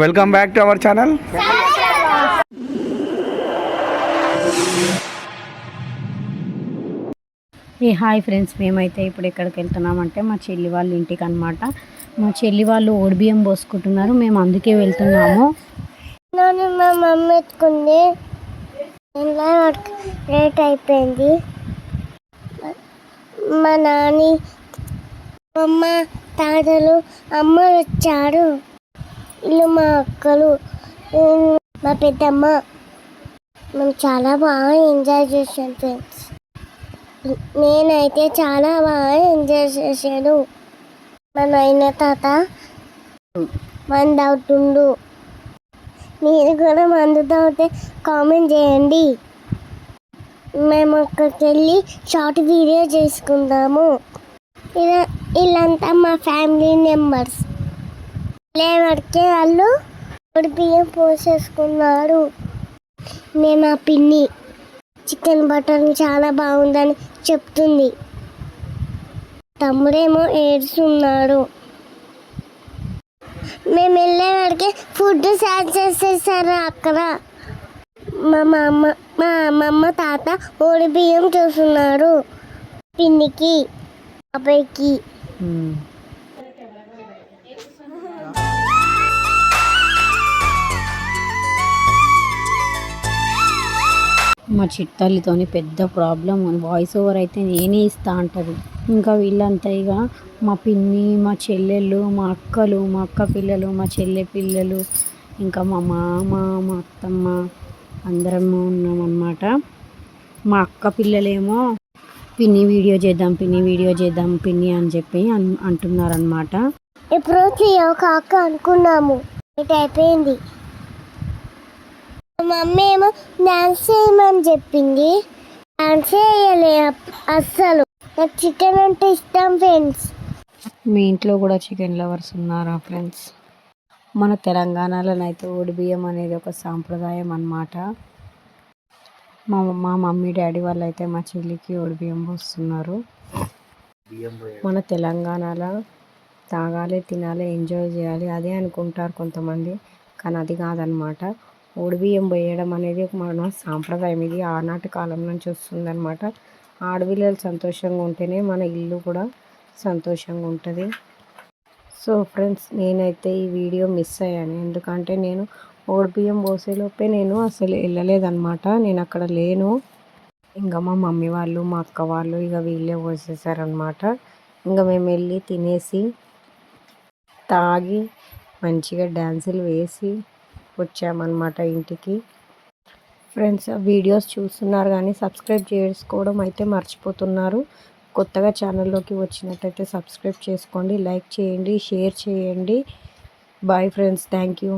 Welcome back to our channel A hi friends మేమైతే ఇప్పుడు ఎక్కడికి వెళ్తున్నామంటే మా చెల్లి వాళ్ళ ఇంటికి అనమాట మా చెల్లి వాళ్ళు ఓడిబియ్యం పోసుకుంటున్నారు మేము అందుకే వెళ్తున్నాము. నన్ను మా మమ్మీ ఎత్తుకుంది. లేట్ అయిపోయింది. మా నాని అమ్మ తాతలు అమ్మలు వచ్చారు ఇల్లు మా అక్కలు మా పెద్దమ్మ. మేము చాలా బాగా ఎంజాయ్ చేసాం ఫ్రెండ్స్. నేనైతే చాలా బాగా ఎంజాయ్ చేశాను. మా నాయన తాత మంది అవుతుండు మీరు కూడా మందు తాగితే కామెంట్ చేయండి. మేము అక్కడికి వెళ్ళి షార్ట్ వీడియో చేసుకుందాము. ఇలా వీళ్ళంతా మా ఫ్యామిలీ మెంబర్స్. లేవడికే వాళ్ళు పొడి బియ్యం పోసేసుకున్నారు. మేము ఆ పిన్ని. చికెన్ బటర్ చాలా బాగుందని చెప్తుంది. తమ్ముడేమో ఏడుస్తున్నాడు. మేము వెళ్ళేవాడికి ఫుడ్ సర్వ్ చేసేసారు అక్కడ. మా అమ్మ మా అమ్మమ్మ తాత ఓడి బియ్యం చూస్తున్నారు. పిన్నికి అబ్బాయికి మా చిట్టాలితోని పెద్ద ప్రాబ్లం. వాయిస్ ఓవర్ అయితే నేనే ఇస్తా అంటది. ఇంకా వీళ్ళంతా ఇక మా పిన్ని మా చెల్లెళ్ళు మా అక్కలు మా అక్క పిల్లలు మా చెల్లె పిల్లలు ఇంకా మా మామ మా అత్తమ్మ అందరము ఉన్నామన్నమాట. మా అక్క పిల్లలేమో పిన్ని వీడియో చేద్దాం పిన్ని వీడియో చేద్దాం పిన్ని అని చెప్పి అంటున్నారనమాట అక్క అనుకున్నాము. లేట్ అయిపోయింది. మా మమ్మీ ఏమో డాన్స్ చేయమని చెప్పింది. డాన్స్ చేయలే అస్సలు. నాకు చికెన్ అంటే ఇష్టం ఫ్రెండ్స్. మీ ఇంట్లో కూడా చికెన్ లవర్స్ ఉన్నారా ఫ్రెండ్స్? మన తెలంగాణలోనైతే బియ్యం అనేది ఒక సాంప్రదాయం అన్నమాట. మా మా మమ్మీ డాడీ వాళ్ళు అయితే మా చెల్లికి బియ్యం పోస్తున్నారు. మన తెలంగాణలో తాగాలి తినాలి ఎంజాయ్ చేయాలి అదే అనుకుంటారు కొంతమంది. కానీ అది కాదనమాట. బియ్యం పోయడం అనేది ఒక మన సాంప్రదాయం. ఇది ఆనాటి కాలం నుంచి వస్తుందన్నమాట ఆడపిల్లలు సంతోషంగా ఉంటేనే మన ఇల్లు కూడా సంతోషంగా ఉంటుంది. సో ఫ్రెండ్స్ నేనైతే ఈ వీడియో మిస్ అయ్యాను. ఎందుకంటే నేను బియ్యం పోసేలోపే నేను అసలు వెళ్ళలేదన్నమాట. నేను అక్కడ లేను. ఇంకా మా మమ్మీ వాళ్ళు మా అక్క వాళ్ళు ఇక వీళ్ళే పోసేసారనమాట ఇంకా మేము వెళ్ళి తినేసి తాగి మంచిగా డ్యాన్సులు వేసి వచ్చామన్నమాట ఇంటికి. ఫ్రెండ్స్ వీడియోస్ చూస్తున్నారు కానీ సబ్స్క్రైబ్ చేసుకోవడం అయితే మర్చిపోతున్నారు. కొత్తగా ఛానల్లోకి వచ్చినట్టయితే సబ్స్క్రైబ్ చేసుకోండి లైక్ చేయండి షేర్ చేయండి. Bye friends thank you.